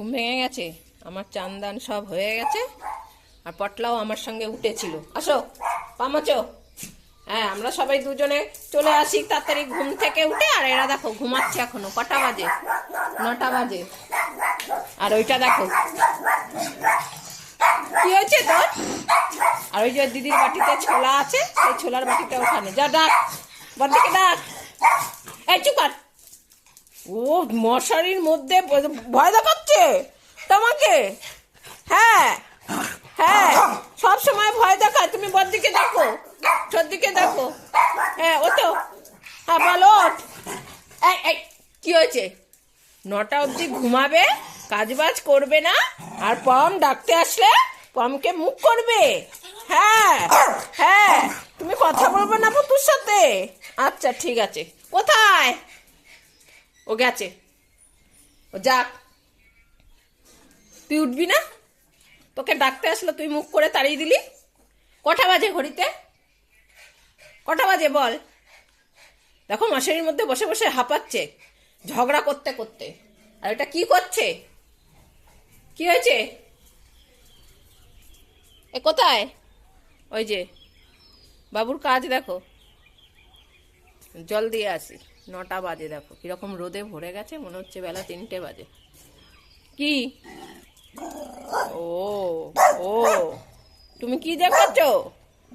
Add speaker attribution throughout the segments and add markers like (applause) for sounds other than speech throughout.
Speaker 1: ঘুম ভেঙে গেছে, আমার চান্দান সব হয়ে গেছে, আর পটলাও আমার সঙ্গে উঠেছিল। আসো পামাচো হ্যাঁ আমরা সবাই দুজনে চলে আসি তাড়াতাড়ি ঘুম থেকে উঠে, আর এরা দেখো ঘুমাচ্ছে এখনও, কটা বাজে? নটা বাজে। আর ওইটা দেখো। কি হয়েছে তোর? আর ওই যে দিদির বাটিতে ছোলা আছে, সেই ছোলার বাটিটা ওখানে। যা, ডাক বড়দিকে ডাক। এই, চুপ কর। ও, মশারির মধ্যে ভয় দেখাচ্ছে তোমাকে? হ্যাঁ হ্যাঁ সব সময় ভয় দেখায়। তুমি বড়দিকে দেখো দিকে দেখো। হ্যাঁ ও তো হ্যাঁ বলো কি হয়েছে? নটা অবধি ঘুমাবে, কাজবাজ করবে না, আর পম ডাকতে আসলে পমকে মুখ করবে। হ্যাঁ হ্যাঁ তুমি কথা বলবে না পুতুর সাথে। আচ্ছা ঠিক আছে। কোথায়? ও গেছে। ও যাক। তুই উঠবি না? তোকে ডাকতে আসলো তুই মুখ করে তাড়িয়ে দিলি? কটা বাজে ঘড়িতে? কটা বাজে বল? দেখো মশারির মধ্যে বসে বসে হাঁপাচ্ছে, ঝগড়া করতে করতে। আর এটা কি করছে? কি হয়েছে? এ কোথায়? ওই যে, বাবুর কাজ দেখো। জল দিয়ে আসি। নটা বাজে, দেখো। কীরকম রোদে ভরে গেছে, মনে হচ্ছে বেলা তিনটে বাজে। কি? ও ও। তুমি কি দেখাচ্ছ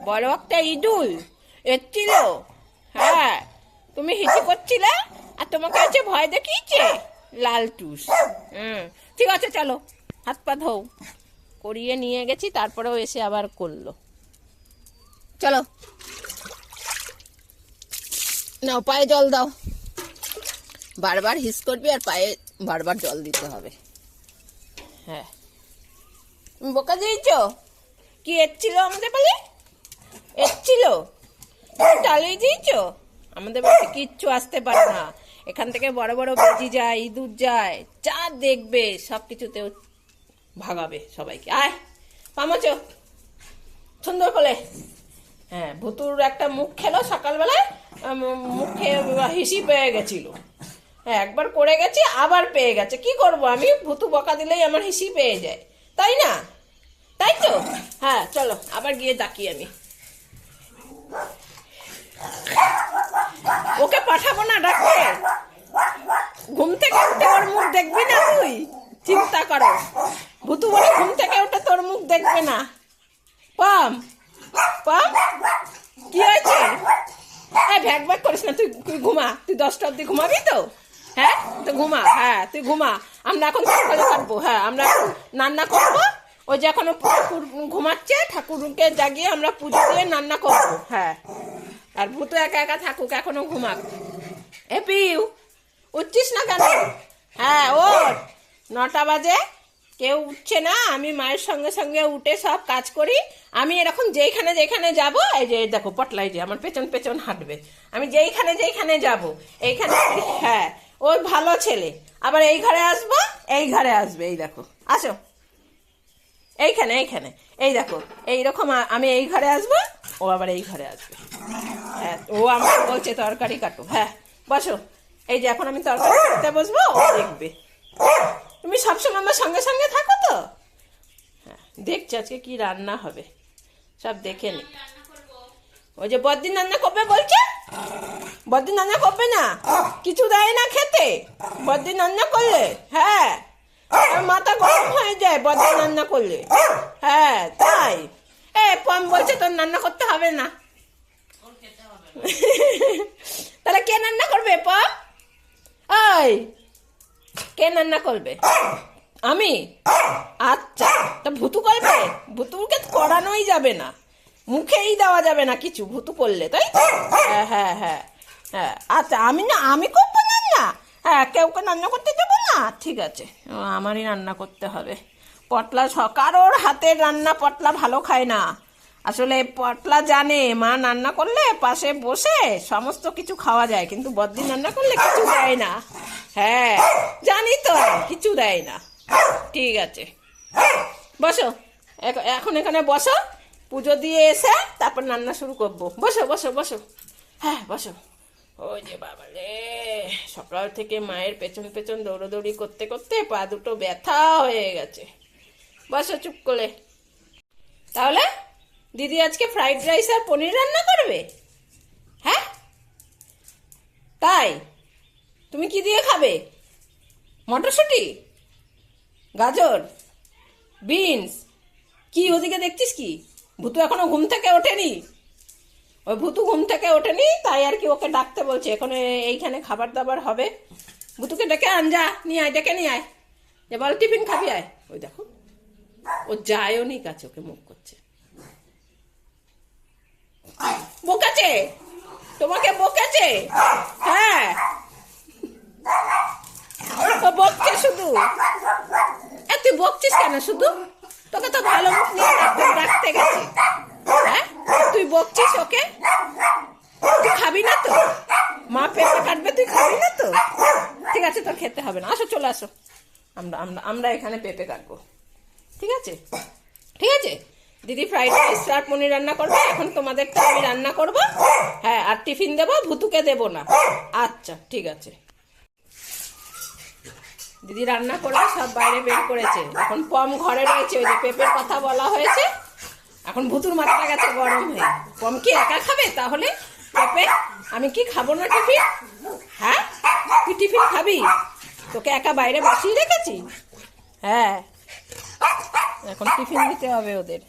Speaker 1: বড় একটা ইঁদুর। এসছিল হ্যাঁ তুমি হিসি করছিলে আর তোমাকে হচ্ছে ভয় দেখিয়েছে? লাল টুস। হুম, ঠিক আছে, চলো। হাত পা ধোও। করিয়ে নিয়ে গেছি, তারপরেও এসে আবার করল। চলো। নাও, পায়ে জল দাও। বারবার হিস করবি আর পায়ে বারবার জল দিতে হবে। হ্যাঁ। বোকা দিয়েছ? কি এসছিল আমাদের বাড়ি? এসছিল টালিয়ে দিয়েছ? আমাদের বাড়িতে কিচ্ছু আসতে পারে না। এখান থেকে বড় বড় বেজি যায়, ইঁদুর যায়, যা দেখবে সব কিছুতেও ভাগাবে সবাইকে। আয় পামাচো সুন্দর করে। হ্যাঁ ভুতুর একটা মুখ খেলো সকালবেলায়। মুখে হিসি পেয়ে গেছিল। হ্যাঁ একবার করে গেছি, আবার পেয়ে গেছে। কি করব আমি? ভুতু বকা দিলেই আমার হিসি পেয়ে যায়। তাই না? তাই তো? হ্যাঁ চলো, আবার গিয়ে ডাকি আমি। ওকে পাঠাবো না, ডাক্তার? ঘুম থেকে উঠে ওর মুখ দেখবি না তুই? চিন্তা করো। ভুতু বলে ঘুম থেকে উঠে তোর মুখ দেখবে না। পাম পাম, কি হয়েছে? এই ভ্যাক ভ্যাক করিস না, তুই তুই ঘুমা। তুই দশটা অব্দি ঘুমাবি তো? হ্যাঁ? তো ঘুমা হ্যাঁ তুই ঘুমা। আমরা এখন সকালে কাটবো হ্যাঁ আমরা রান্না করব। ওই যে এখনও ঠাকুর ঘুমাচ্ছে, ঠাকুরকে জাগিয়ে আমরা পুজো দিয়ে রান্না করব হ্যাঁ। আর ভূতো একা একা থাকুক, এখনও ঘুমাক। এ পিউ, উঠছিস না কেন? হ্যাঁ ও নটা বাজে। কেউ উঠছে না, আমি মায়ের সঙ্গে সঙ্গে উঠে সব কাজ করি। আমি এরকম যেইখানে যেখানে যাব, এই যে দেখো পটলাই যে আমার পেছন পেছন হাঁটবে। আমি যেইখানে যেইখানে যাব, এইখানে (laughs) হ্যাঁ ওই ভালো ছেলে। আবার এই ঘরে আসব, এই ঘরে আসবে, এই দেখো। আসো। এইখানে এইখানে। এই দেখো, এইরকম আমি এই ঘরে আসব, ও আবার এই ঘরে আসবে। হ্যাঁ ও আমাকে বলছে তরকারি কাটো। হ্যাঁ বসো। এই যে এখন আমি তরকারি কাটতে বসবো, ও দেখবে। তুমি সবসময় আমার সঙ্গে সঙ্গে থাকো তো? হ্যাঁ দেখছি আজকে কি রান্না হবে। সব দেখে নি। ওই যে বদিন রান্না করবে বলছে? বদিন রান্না করবে না? কিছু দেয় না খেতে? বদিন রান্না করলে? হ্যাঁ। মাথা গরম হয়ে যায় বদিন রান্না করলে। হ্যাঁ তাই। এ, পম বলছে তোর রান্না করতে হবে না। তাহলে কে রান্না করবে, পম? ওই কে রান্না করবে? আমি? আচ্ছা তা ভুতু করবে? ভুতুকে করানোই যাবে না। মুখেই দেওয়া যাবে না কিছু, ভুতু করলে, তাই? হ্যাঁ হ্যাঁ হ্যাঁ হ্যাঁ। আচ্ছা আমি না, আমি করব রান্না হ্যাঁ কেউকে রান্না করতে দেবো না? ঠিক আছে আমারই রান্না করতে হবে। পটলা কারোর হাতের রান্না পটলা ভালো খায় না। আসলে পটলা জানে, মা রান্না করলে পাশে বসে সমস্ত কিছু খাওয়া যায়, কিন্তু বদ্দিন রান্না করলে কিছু দেয় না। হ্যাঁ জানি তো কিছু দেয় না। ঠিক আছে। বসো। এখ- এখন এখানে বসো। পুজো দিয়ে এসে তারপর রান্না শুরু করব। বসো বসো বসো। হ্যাঁ বসো। ওই যে বাবা রে, সকাল থেকে মায়ের পেছন পেছন দৌড়োদৌড়ি করতে করতে পা দুটো ব্যথা হয়ে গেছে। বসো চুপ করে। তাহলে, দিদি আজকে ফ্রাইড রাইস আর পনির রান্না করবে? হ্যাঁ? তাই? তুমি কি দিয়ে খাবে? মটরশুঁটি? গাজর? বিনস? কি ওদিকে দেখছিস কি? ভুতু এখনও ঘুম থেকে ওঠেনি। ওই ভুতু ঘুম থেকে ওঠেনি, তাই আর কি ওকে ডাকতে বলছে। এখন এইখানে খাবার দাবার হবে। ভুতুকে ডেকে আন, যা, নিয়ে আয়, ডেকে নিয়ে আয়। যে বল, টিফিন খাবি, আয়। ওই দেখো, ও যায়ও নি, কাছে ওকে মুখ করছে। বকেছে? তোমাকে বকেছে? হ্যাঁ ও তুই বকছিস কেন শুধু? তোকে তো ভালো মুখ গেছে। হ্যাঁ? তুই বকছিস ওকে? তুই খাবি না তো? মা পেঁপে কাটবে, তুই খাবি না তো? ঠিক আছে, তোর খেতে হবে না। আসো, চলে আসো। আমরা আমরা আমরা এখানে পেঁপে কাটবো। ঠিক আছে? ঠিক আছে? দিদি ফ্রাইড রাইস আর পনির রান্না করবে, এখন তোমাদেরটা আমি রান্না করব। হ্যাঁ আর টিফিন দেবো, ভুতুকে দেবো না। আচ্ছা ঠিক আছে। দিদি রান্না করে সব বাইরে বের করেছে। এখন পম ঘরে রয়েছে, ওই যে পেঁপের কথা বলা হয়েছে। এখন ভুতুর মাথাটা গেছে গরম হয়ে। পম কি একা খাবে? তাহলে পেঁপে, আমি কি খাব না টিফিন? হ্যাঁ? তুই টিফিন খাবি? তোকে একা বাইরে বসিয়ে রেখেছি? হ্যাঁ। এখন টিফিন দিতে হবে ওদের।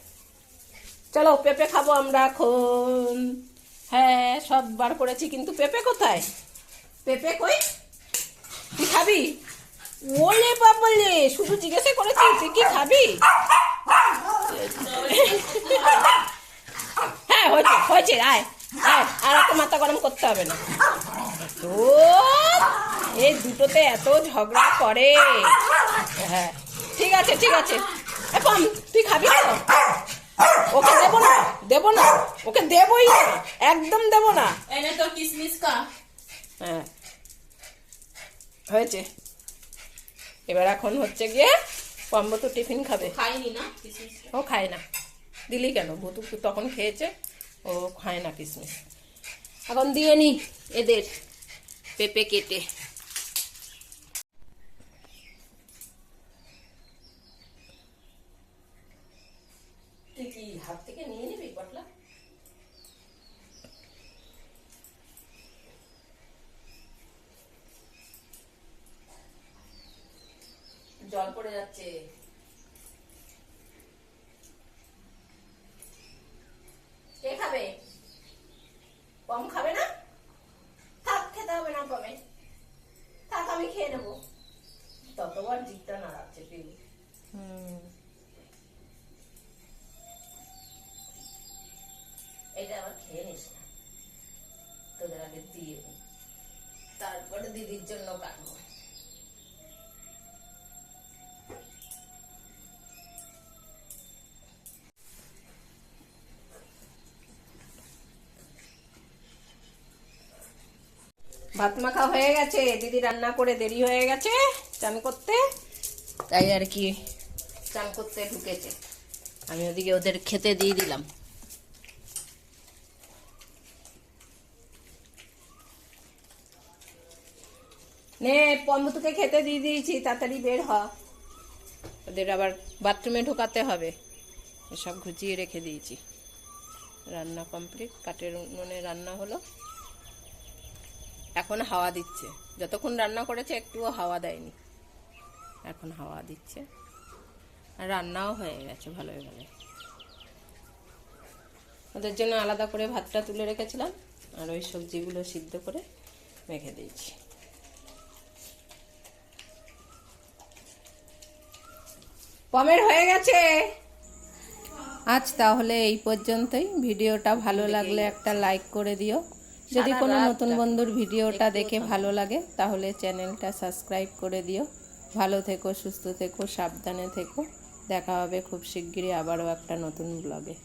Speaker 1: চলো, পেঁপে খাব আমরা এখন। হ্যাঁ সব বার করেছি, কিন্তু পেঁপে কোথায়? পেঁপে কই? তুই খাবি? ওলে বাবলে শুধু জিজ্ঞাসা করেছি তুই কি খাবি? হ্যাঁ হয়েছে হয়েছে আয় আয় আর এত মাথা গরম করতে হবে না। তো এই দুটোতে এত ঝগড়া করে। হ্যাঁ ঠিক আছে ঠিক আছে। এখন তুই খাবি তো? ওকে দেবো না দেবো না ওকে দেবই একদম দেবো না।
Speaker 2: এনে তো কিসমিস কা
Speaker 1: হ্যাঁ হয়েছে। এবার এখন হচ্ছে গিয়ে পম্ব তো টিফিন খাবে।
Speaker 2: খাইনি না?
Speaker 1: ও খায় না। দিলি কেন? ভুতু তখন খেয়েছে। ও খায় না কিসমিস। এখন দিয়ে নি এদের পেঁপে কেটে। তুই কি হাত থেকে নিয়ে নিবি পটলা? জল পড়ে যাচ্ছে। কে খাবে? কম খাবে না? থাক খেতে হবে না কমে থাক আমি খেয়ে নেব। ততবার জিতটা না রাখছে পিউ এটা আবার খেয়ে নিস না। তোদের আগে দিয়ে তারপরে দিদির জন্য কাটবো। ভাত মাখা হয়ে গেছে, দিদি রান্না করে দেরি হয়ে গেছে, চান করতে। তাই আর কি চান করতে ঢুকেছে। আমি ওদিকে ওদের খেতে দিয়ে দিলাম। নে, পম্বুতুকে খেতে দিয়ে দিয়েছি, তাড়াতাড়ি বের হ। ওদের আবার বাথরুমে ঢোকাতে হবে। সব ঘুচিয়ে রেখে দিয়েছি। রান্না কমপ্লিট, কাঠের উনুনে রান্না হলো। এখন হাওয়া দিচ্ছে। যতক্ষণ রান্না করেছে, একটুও হাওয়া দেয়নি। এখন হাওয়া দিচ্ছে। রান্নাও হয়ে গেছে ভালোই ভালো ওদের জন্য আলাদা করে ভাতটা তুলে রেখেছিলাম। আর ওই সবজিগুলো সিদ্ধ করে মেখে দিয়েছি। পমের হয়ে গেছে! আজ তাহলে এই পর্যন্তই। ভিডিওটা ভালো লাগলে একটা লাইক করে দিও। যদি কোনো নতুন বন্ধুর ভিডিওটা দেখে ভালো লাগে তাহলে চ্যানেলটা সাবস্ক্রাইব করে দিও। ভালো থেকো সুস্থ থেকো সাবধানে থেকো। দেখা হবে খুব শিগগিরই আবারও একটা নতুন ব্লগে